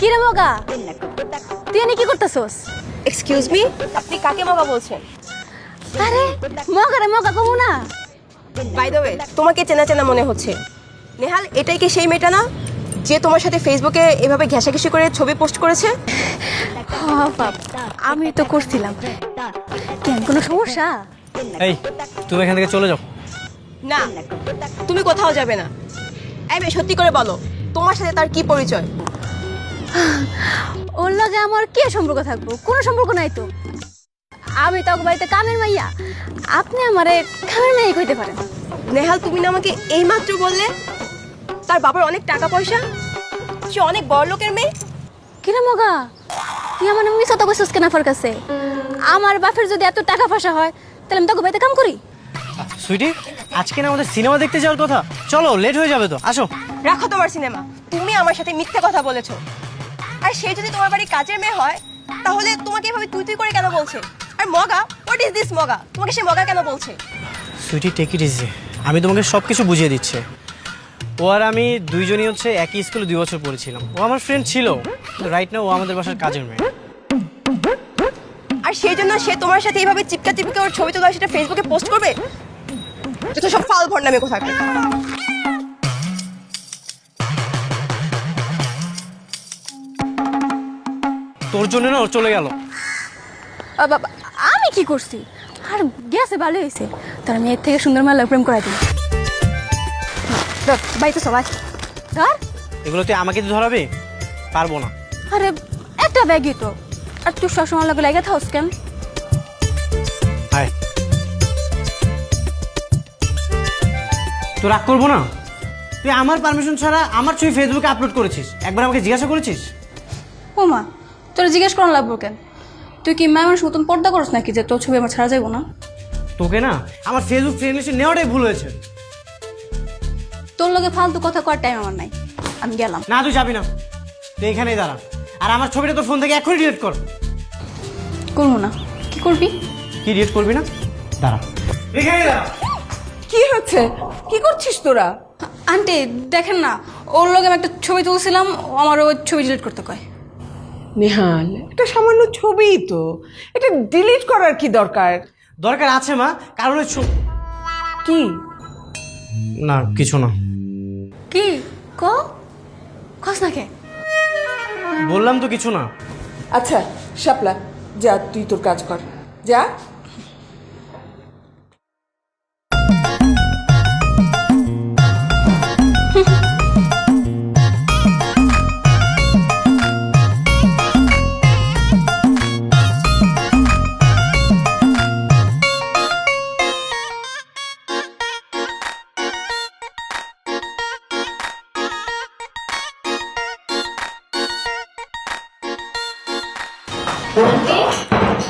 কিরে মগা তুই এনে কি করতেছস? এক্সকিউজ মি আপনি কাকে মগা বলছেন? আরে মগা রে মগা কমু না। বাই দ্য ওয়ে তোমাকে চেনা চেনা মনে হচ্ছে। নেহাল এটাই কি সেই মেয়েটা না? যে তোমার সাথে ফেসবুকে এভাবে ঘেঁষাঘেঁষি করে ছবি পোস্ট করেছে? বাপ আমি তো করছিলাম। কেন কোনো সমস্যা? এই তুমি এখান থেকে চলে যাও। না তুমি কোথাও যাবে না। এই সত্যি করে বলো তোমার সাথে তার কি পরিচয়? ওর লগে আমার কে সম্পর্ক থাকব? কোনো সম্পর্ক নাই তো। আমি তো বাড়িতে কামের মাইয়া। আপনি আমারে কামের মাইয়া কইতে পারেন। নেহাল তুমি না আমাকে এইমাত্র বললে? তার বাবার অনেক টাকা পয়সা সে অনেক বড় লোকের মেয়ে। কিরে মগা? তুই আমার মিস তো কইছস কেন আমার কাছে? আমার বাপের যদি এত টাকা পয়সা হয় তাহলে আমি তোকে বাড়িতে কাম করি? সুইটি আজকে না আমাদের সিনেমা দেখতে যাওয়ার কথা। চলো লেট হয়ে যাবে তো। আসো। রাখো তোমার সিনেমা। তুমি আমার সাথে মিথ্যে কথা বলেছ। আর সে যদি তোমার বাড়ি কাজের মেয়ে হয় তাহলে তোমাকে এভাবে তুই তুই করে কেন বলছে? আর মগা হোয়াট ইজ দিস মগা? তোমাকে সে মগা কেন বলছে? সুইটি টেক ইট ইজি আমি তোমাকে সব কিছু বুঝিয়ে দিচ্ছি। ও আর আমি দুইজনই হচ্ছে একই স্কুলে দুই বছর পড়েছিলাম। ও আমার ফ্রেন্ড ছিল রাইট না ও আমাদের বাসার কাজের মেয়ে। আর সেই জন্য সে তোমার সাথে এইভাবে চিপকা চিপকে ওর ছবি তোলা সেটা ফেসবুকে পোস্ট করবে? যত সব ফাল ভর নামে কোথায় তোর জন্য না ও চলে গেল। আমি কি করছি? আর গেছে ভালো হয়েছে। তার মেয়ের থেকে সুন্দর মাল্লা প্রেম করাই দিই বাড়িতে সবাই ধর। এগুলো তুই আমাকে তো ধরাবে? পারব না। আরে একটা ব্যাগই তো। আর তুই সবসময় লাগে লাগে থাকস কেন? আয়। তো রাগ করব না? তুই আমার পারমিশন ছাড়া আমার ছবি ফেসবুকে আপলোড করেছিস। একবার আমাকে জিজ্ঞাসা করেছিস? ও মা তোর জিজ্ঞেস করার লাগবো কেন? তুই কি মায়ের মানুষ মতন পর্দা করস নাকি যে তোর ছবি আমার ছাড়া যাইবো না? তোকে না আমার ফেসবুক ফ্রেন্ড লিস্টে নেওয়াটাই ভুল হয়েছে। তোর লগে ফালতু কথা করার টাইম আমার নাই। আমি গেলাম। না তুই যাবি না। তুই এখানেই দাঁড়া। আর আমার ছবিটা তোর ফোন থেকে এখনই ডিলিট কর। করব না। কি করবি? কি ডিলিট করবি না? দাঁড়া। এখানেই দাঁড়া। কি হচ্ছে? কি করছিস তোরা? আন্টি দেখেন না ওর লগে আমি একটা ছবি তুলছিলাম আমার ওই ছবি ডিলিট করতে কয়। নেহাল এটা সামান্য ছবিই তো। এটা ডিলিট করার কি দরকার? দরকার আছে মা কারণ ওই ছ- কি? না কিছু না। কি? ক? কস না কে? বললাম তো কিছু না। আচ্ছা শাপলা যা তুই তোর কাজ কর। যা।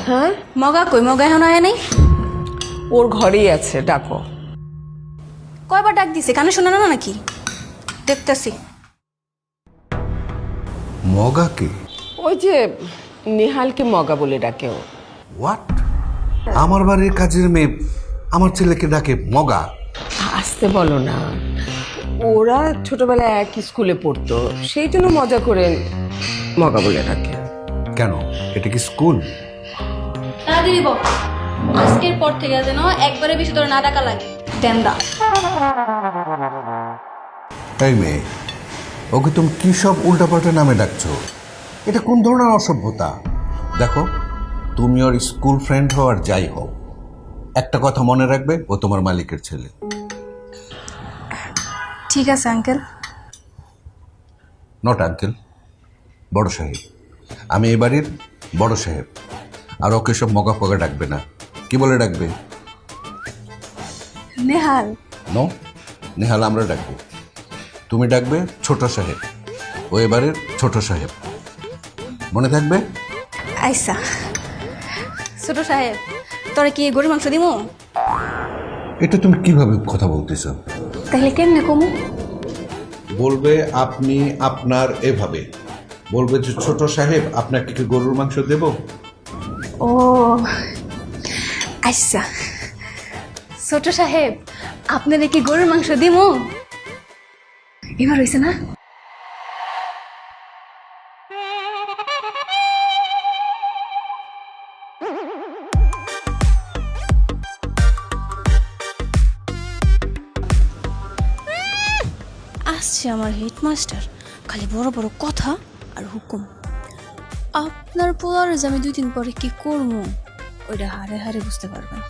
হ্যাঁ? মগা কই? মগা এখন আয় নাই? ওর ঘরেই আছে ডাকো। কয়বার ডাক দিছে? কানে শোনা না নাকি? দেখতেছি। মগাকে ওই যে নেহালকে মগা বলে ডাকে ও। হোয়াট আমার বাড়ির কাজের মেয়ে আমার ছেলেকে ডাকে মগা। আসতে বলো না। ওরা ছোটবেলায় এক স্কুলে পড়তো সেই জন্য মজা করে মগা বলে ডাকে। কেন? এটা কি স্কুল? তাড়াতাড়ি বল। আজকের পর থেকে যেন একবারে বেশি তোর না ডাকা লাগে। দেন্দা এই মেয়ে ওকে তুমি কি সব উল্টাপাল্টা নামে ডাকছো? এটা কোন ধরনের অসভ্যতা? দেখো তুমি ওর স্কুল ফ্রেন্ড হও আর যাই হও। একটা কথা মনে রাখবে ও তোমার মালিকের ছেলে। ঠিক আছে আঙ্কেল। নট আঙ্কেল বড় সাহেব। আমি এ বাড়ির বড় সাহেব। আর ওকে সব মগা ফগা ডাকবে না। কি বলে ডাকবে? নেহাল। নো? নেহাল আমরা ডাকবো। তুমি ডাকবে ছোট সাহেব। ও এবারের ছোট সাহেব। মনে থাকবে? আইসা। ছোট সাহেব তোরা কি গরুর মাংস দিমু? এটা তুমি কীভাবে কথা বলতেছ? তাহলে কেমনে কমু? বলবে আপনি আপনার এভাবে। বলবে যে ছোট সাহেব আপনাকে কি গরুর মাংস দেব? ও আচ্ছা। ছোট সাহেব আপনাদের কি গরুর মাংস দিমু? এবার হয়েছে না? আসছে আমার হেডমাস্টার। খালি বড় বড় কথা। আর হুকুম। আপনার পোলারে যে আমি দুই দিন পরে কি করব ওইটা হারে হারে বুঝতে পারবেন।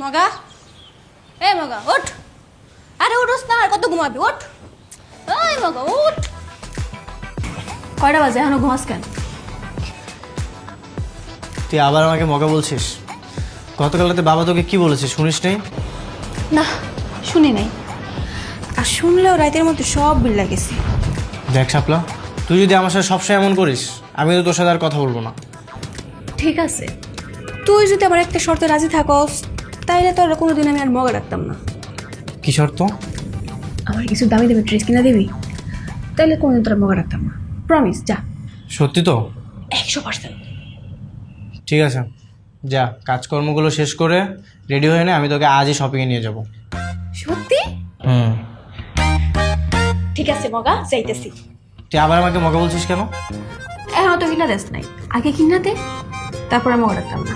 মগা? এ মগা ওঠ। আরে উঠোস না আর কত ঘুমাবি ওঠ। এই মগা উঠ কয়টা বাজে এখনও ঘুমাস কেন? তুই আবার আমাকে মগা বলছিস? গতকাল রাতে বাবা তোকে কি বলেছে শুনিস নেই? না শুনি নাই। আর শুনলেও রাতের মধ্যে সব বিল্লা গেছে দেখ সাপলা তুই যদি আমার সাথে সবসময় এমন করিস আমি তো তোর সাথে আর কথা বলব না। ঠিক আছে। তুই যদি আমার একটা শর্তে রাজি থাকস তাইলে তোর কোনোদিন আমি আর মগা রাখতাম না। কি শর্ত? আমার কিছু দামি দামি ড্রেস কিনা দিবি তাইলে কোনোদিন তোর মগা রাখতাম না। প্রমিস যা। সত্যি তো? একশো পার্সেন্ট ঠিক আছে। যা কাজকর্মগুলো শেষ করে রেডি হয়ে নে আমি তোকে আজই শপিংয়ে নিয়ে যাব। সত্যি? হুম। ঠিক আছে মগা যাইতেছি। তুই আবার আমাকে মগা বলছিস কেন? এখন তো কিনা দেশ নাই। আগে কিনা দে তারপরে মগা রাখতাম না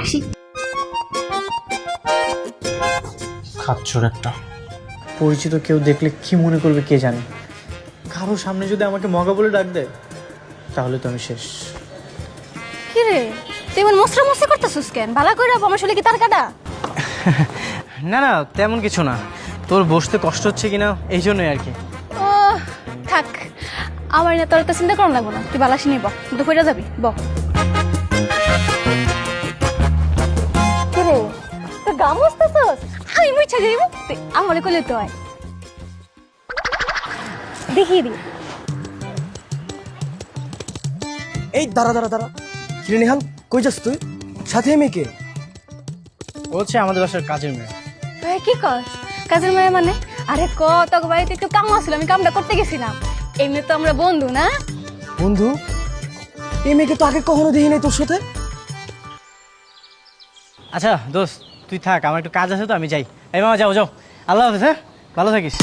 আসি। খাচ্ছর একটা। পরিচিত কেউ দেখলে কি মনে করবে কে জানে? কারও সামনে যদি আমাকে মগা বলে ডাক দেয় তাহলে তো আমি শেষ। কি রে? তুই এমন মশরা মশরা করতেছিস কেন? ভালো করে আমার শরীরে কি তার কাটা? না না তেমন কিছু না। তোর বসতে কষ্ট হচ্ছে কিনা এই জন্যই আর কি। ও থাক। আমার না তোর তো চিন্তা করানো লাগবো না। তুই বালাসি তুই কইরা যাবি বক কিরে তুই গাম বসতেছস আমি মুইছা যাইব তুই আমারে কইলে তো আয় দেখি দি। এই দাঁড়া দাঁড়া দাঁড়া। কিরে নিহাল? কই যাস তুই? সাথে মেয়েকে ও হচ্ছে আমাদের বাসার কাজের মেয়ে। তুই কি কস? কাজের মেয়ে মানে? আরে ক তোকে বাড়িতে একটু কাম আমি কামটা করতে গেছিলাম। এমনি তো আমরা বন্ধু না? বন্ধু? এই মেয়েকে তো আগে কখনো দেখি নাই তোর সাথে? আচ্ছা দোস্ত তুই থাক আমার একটু কাজ আছে তো আমি যাই। এই মামা যাও যাও। আল্লাহ হাফেজ হ্যাঁ? ভালো থাকিস।